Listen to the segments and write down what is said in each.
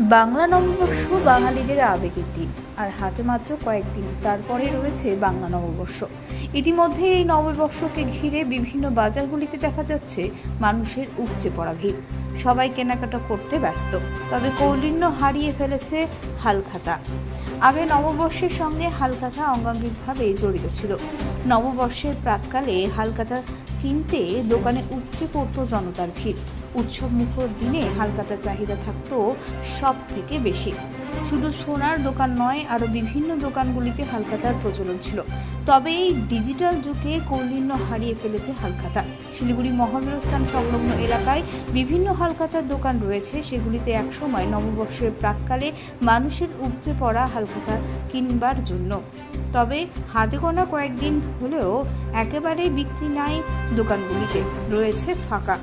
বাংলা নববর্ষ বাঙালিদের আবেগের দিন। আর হাতে মাত্র কয়েকদিন, তারপরে রয়েছে বাংলা নববর্ষ। ইতিমধ্যে এই নববর্ষকে ঘিরে বিভিন্ন বাজারগুলিতে দেখা যাচ্ছে মানুষের উপচে পড়া ভিড়। সবাই কেনাকাটা করতে ব্যস্ত, তবে কৌলিন্য হারিয়ে ফেলেছে হালখাতা। আগে নববর্ষের সঙ্গে হালখাতা অঙ্গাঙ্গিকভাবে জড়িত ছিল। নববর্ষের প্রাককালে হালখাতা কিনতে দোকানে উপচে পড়ত জনতার ভিড়। উৎসব মুখর দিনে হালকাতার চাহিদা থাকতো সব থেকে বেশি। শুধু সোনার দোকান নয়, আরও বিভিন্ন দোকানগুলিতে হালখাতার প্রচলন ছিল। তবে এই ডিজিটাল যুগে কৌলিন্য হারিয়ে ফেলেছে হালখাতা। শিলিগুড়ি মহাবীরস্থান সংলগ্ন এলাকায় বিভিন্ন হালখাতার দোকান রয়েছে, সেগুলিতে একসময় নববর্ষের প্রাককালে মানুষের উপচে পড়া হালখাতা কিনবার জন্য। তবে হাতে গোনা কয়েকদিন হলেও একেবারেই বিক্রি নাই দোকানগুলিতে, রয়েছে ফাঁকা।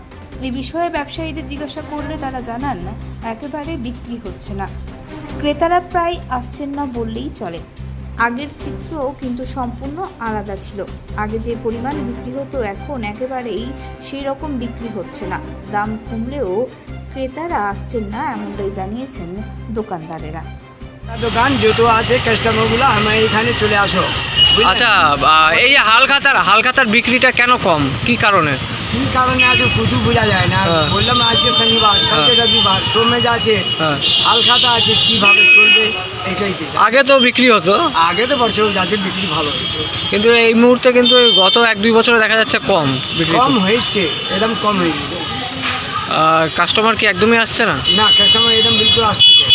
এই বিষয়ে ব্যবসায়ীদের জিজ্ঞাসা করলে তারা জানান, একেবারে বিক্রি হচ্ছে না। ক্রেতারা প্রায় আসছেন না বললেই চলে। আগের চিত্র কিন্তু সম্পূর্ণ আলাদা ছিল। আগে যে পরিমাণ বিক্রি হতো এখন একেবারেই সেই রকম বিক্রি হচ্ছে না। দাম কমলেও ক্রেতারা আসছেন না এমনটাই জানিয়েছেন দোকানদারেরা। দোকান যত আছে কাস্টমারগুলো আমার এখানে চলে আসো? আচ্ছা এই যে হালখাতার হালখাতার বিক্রিটা কেন কম? কি কারণে? কি কারণে আছে কিছু বোঝা যায় না? হ্যাঁ। বললাম আজকে শনিবার কালকে রবিবার সোমেজ আছে হ্যাঁ। হালখাতা আছে কীভাবে চলবে এটাই আগে তো বিক্রি হতো। আগে তো বছর যাচ্ছে বিক্রি ভালো হতো। কিন্তু এই মুহূর্তে কিন্তু গত এক দুই বছরে দেখা যাচ্ছে কম কম হয়েছে একদম কম হয়ে গেছে। কাস্টমার কি একদমই আসছে না? না কাস্টমার একদম বিলকুল আসতেছে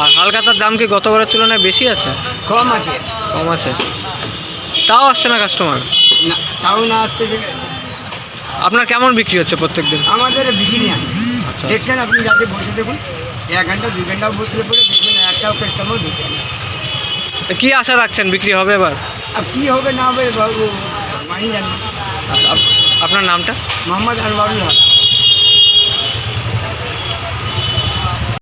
আর হালখাতার দাম কি গতবারের তুলনায় বেশি আছে? কম আছে। কম আছে। তাও আসছে না কাস্টমার না তাও না আসতেছে। আপনার কেমন বিক্রি হচ্ছে প্রত্যেক দিন আমাদের বিক্রি নেই আচ্ছা। দেখছেন আপনি যাতে বসে দেখুন এক ঘণ্টা দুই ঘণ্টা বসলে পরে দেখবেন একটাও কাস্টমার ঢুকবে না। কী আশা রাখছেন বিক্রি হবে এবার? আর কী হবে না হবে বাবু জানি আচ্ছা, আপনার নামটা? মোহাম্মদ আনবারুল হক।